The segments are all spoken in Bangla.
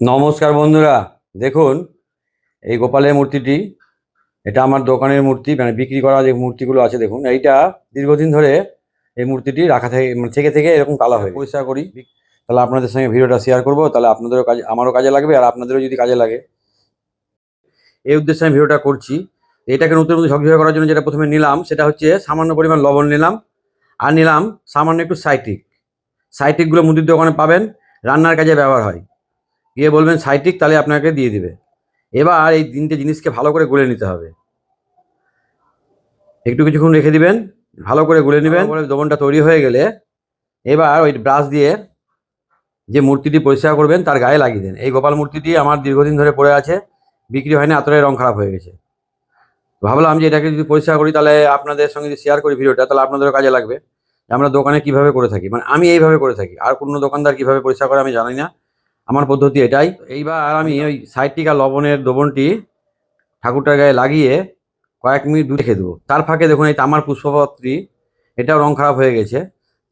নমস্কার বন্ধুরা। দেখুন এই গোপালের মূর্তিটি এটা আমার দোকানের মূর্তি মানে বিক্রি করা যে মূর্তিগুলো আছে দেখুন এইটা দীর্ঘদিন ধরে এই মূর্তিটি রাখা থেকে মানে থেকে থেকে এরকম কালা হয় পরিষ্কার করি। তাহলে আপনাদের সঙ্গে ভিডিওটা শেয়ার করব তাহলে আপনাদেরও কাজে আমারও কাজে লাগবে আর আপনাদেরও যদি কাজে লাগে। এই উদ্দেশ্যে আমি ভিডিওটা করছি। এটাকে নতুন নতুন ঝকঝকে করার জন্য যেটা প্রথমে নিলাম সেটা হচ্ছে সামান্য পরিমাণ লবণ নিলাম। আর নিলাম সামান্য একটু সাইট্রিক। সাইট্রিকগুলো মুদির দোকানে পাবেন রান্নার কাজে ব্যবহার হয়। গিয়ে বলবেন সাইট্রিক তাহলে আপনাকে দিয়ে দিবে। এবার এই তিনটে জিনিসকে ভালো করে গুলে নিতে হবে। একটু কিছুক্ষণ রেখে দিবেন ভালো করে গুলে নেবেন। দোবনটা তৈরি হয়ে গেলে এবার ওই ব্রাশ দিয়ে যে মূর্তিটি পরিষ্কার করবেন তার গায়ে লাগিয়ে দেন। এই গোপাল মূর্তিটি আমার দীর্ঘদিন ধরে পড়ে আছে বিক্রি হয়নি এতটাই রং খারাপ হয়ে গেছে। ভাবলাম যে এটাকে যদি পরিষ্কার করি তাহলে আপনাদের সঙ্গে যদি শেয়ার করি ভিডিওটা তাহলে আপনাদেরও কাজে লাগবে। যে আমরা দোকানে কীভাবে করে থাকি? মানে আমি এইভাবে করে থাকি। আর কোনো দোকানদার কীভাবে পরিষ্কার করে আমি জানি না। আমার পদ্ধতি এটাই। এইবার আমি ওই সাইট্রিক আর লবণের দ্রবণটি ঠাকুরটার গায়ে লাগিয়ে কয়েক মিনিট রেখে দেবো। তার ফাঁকে দেখুন এই তামার পুষ্পপত্রী এটাও রং খারাপ হয়ে গেছে।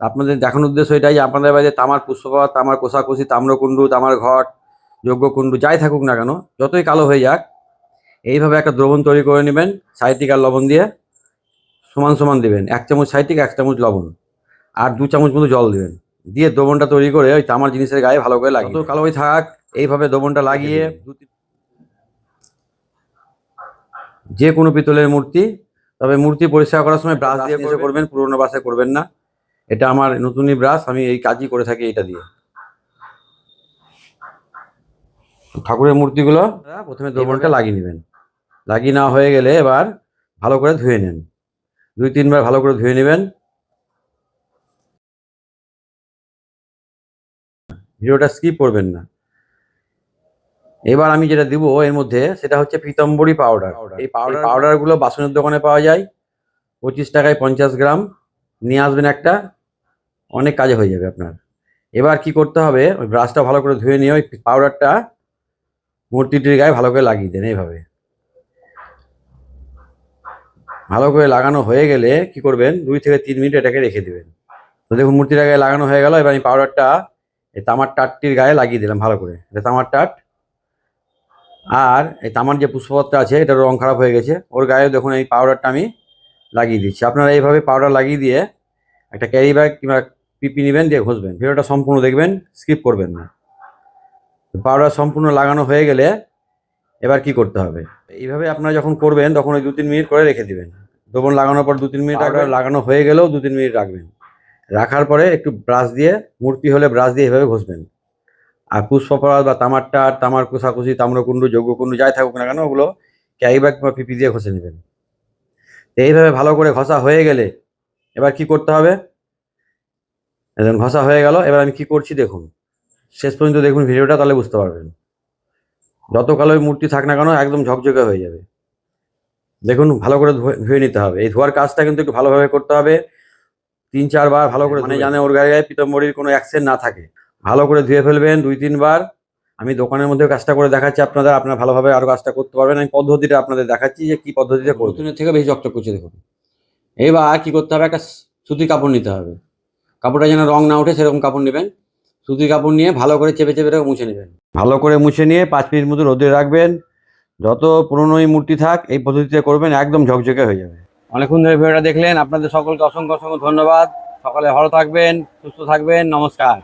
আপনাদের দেখানোর উদ্দেশ্য এটাই যে আপনাদের বাড়িতে তামার পুষ্পপাত তামার কোষাকুষি তাম্রকুণ্ডু তামার ঘট যজ্ঞকুণ্ডু যাই থাকুক না কেন যতই কালো হয়ে যাক এইভাবে একটা দ্রবণ তৈরি করে নেবেন সাইট্রিক আর লবণ দিয়ে সমান সমান দেবেন। এক চামচ সাইট্রিক এক চামচ লবণ। আর দু চামচ মতো জল দেবেন। দিয়ে দ্রবণটা তৈরি করে ওই তামার জিনিসের গায়ে ভালো করে লাগিয়ে কালো হয়ে থাক এইভাবে দ্রবণটা লাগিয়ে যে কোনো পিতলের মূর্তি তবে মূর্তি পরিষ্কার করার সময় ব্রাশ দিয়ে করে করবেন। পুরোনো ব্রাশে করবেন না। এটা আমার নতুনই ব্রাশ আমি এই কাজই করে থাকি এটা দিয়ে। ঠাকুরের মূর্তিগুলো প্রথমে দ্রবণটা লাগিয়ে নেবেন। লাগিয়ে নেওয়া হয়ে গেলে এবার ভালো করে ধুয়ে নেন। দুই তিনবার ভালো করে ধুয়ে নেবেন। ভিডিওটা স্কিপ করবেন না। এবার আমি যেটা দিব এর মধ্যে সেটা হচ্ছে পিতম্বরী পাউডার এই পাউডার পাউডারগুলো বাসনের দোকানে পাওয়া যায়। পঁচিশ টাকায় পঞ্চাশ গ্রাম। নিয়ে আসবেন একটা। অনেক কাজে হয়ে যাবে আপনার। এবার কি করতে হবে? ওই ব্রাশটা ভালো করে ধুয়ে নিয়ে ওই পাউডারটা মূর্তিটির গায়ে ভালো করে লাগিয়ে দেন এইভাবে। ভালো করে লাগানো হয়ে গেলে কি করবেন? দুই থেকে তিন মিনিট এটাকে রেখে দেবেন। তো দেখুন মূর্তিটার গায়ে লাগানো হয়ে গেল। এবার আমি পাউডারটা এই তামার টাটটির গায়ে লাগিয়ে দিলাম ভালো করে। এটা তামার টাট। আর এই তামার যে পুষ্পপত্র আছে এটার রং খারাপ হয়ে গেছে। ওর গায়ে দেখুন এই পাউডারটা আমি লাগিয়ে দিচ্ছি। আপনারা এইভাবে পাউডার লাগিয়ে দিয়ে একটা ক্যারি ব্যাগ কিংবা পিপি নেবেন দিয়ে ঘষবেন। ভিডিওটা সম্পূর্ণ দেখবেন স্কিপ করবেন না। পাউডার সম্পূর্ণ লাগানো হয়ে গেলে এবার কি করতে হবে? এইভাবে আপনারা যখন করবেন তখন ওই দু তিন মিনিট করে রেখে দিবেন। দ্রবণ লাগানোর পর দু তিন মিনিট রাখবেন লাগানো হয়ে গেলেও দু তিন মিনিট রাখবেন। রাখার পরে একটু ব্রাশ দিয়ে, মূর্তি হলে ব্রাশ দিয়ে এভাবে ঘষবেন। আর পুষ্পপরাত বা তামার টাট তামার কুশাকুশি তাম্রকুণ্ডু, যজ্ঞকুণ্ডু যাই থাকুক না কেন, ওগুলো ক্যারি ব্যাগ বা পিপি দিয়ে ঘষে নেবেন। এইভাবে ভালো করে ঘষা হয়ে গেলে এবার কি করতে হবে? এখন ঘষা হয়ে গেল, এবার আমি কি করছি দেখুন। শেষ পর্যন্ত দেখুন ভিডিওটা, তাহলে বুঝতে পারবেন। যত কালো মূর্তি থাক না কেন, একদম ঝকঝকে হয়ে যাবে। দেখুন, ভালো করে ধুয়ে নিতে হবে। এই ধোয়ার কাজটা কিন্তু একটু ভালোভাবে করতে হবে। তিন চারবার ভালো করে মানে জানে ওর গায়ে গায়ে পিতম্বরীর কোনো অ্যাক্সেন্ট না থাকে। ভালো করে ধুয়ে ফেলবেন দুই তিনবার আমি দোকানের মধ্যে কাজটা করে দেখাচ্ছি আপনাদের আপনারা ভালোভাবে আরও কাজটা করতে পারবেন। আমি পদ্ধতিটা আপনাদের দেখাচ্ছি যে কি পদ্ধতিতে করব নতুনের থেকে বেশি চকচক করছে দেখুন। এবার কি করতে হবে? একটা সুতির কাপড় নিতে হবে। কাপড়টা যেন রং না ওঠে সেরকম কাপড় নেবেন। সুতির কাপড় নিয়ে ভালো করে চেপে চেপে মুছে নেবেন। ভালো করে মুছে নিয়ে পাঁচ মিনিট মতো রোদে রাখবেন। যত পুরনোই মূর্তি থাক এই পদ্ধতিতে করবেন একদম ঝকঝকে হয়ে যাবে। অনেকক্ষণ ধরে ভিডিওটা দেখলেন। আপনাদের সকলকে অসংখ্য অসংখ্য ধন্যবাদ। সকলে ভালো থাকবেন, সুস্থ থাকবেন। নমস্কার।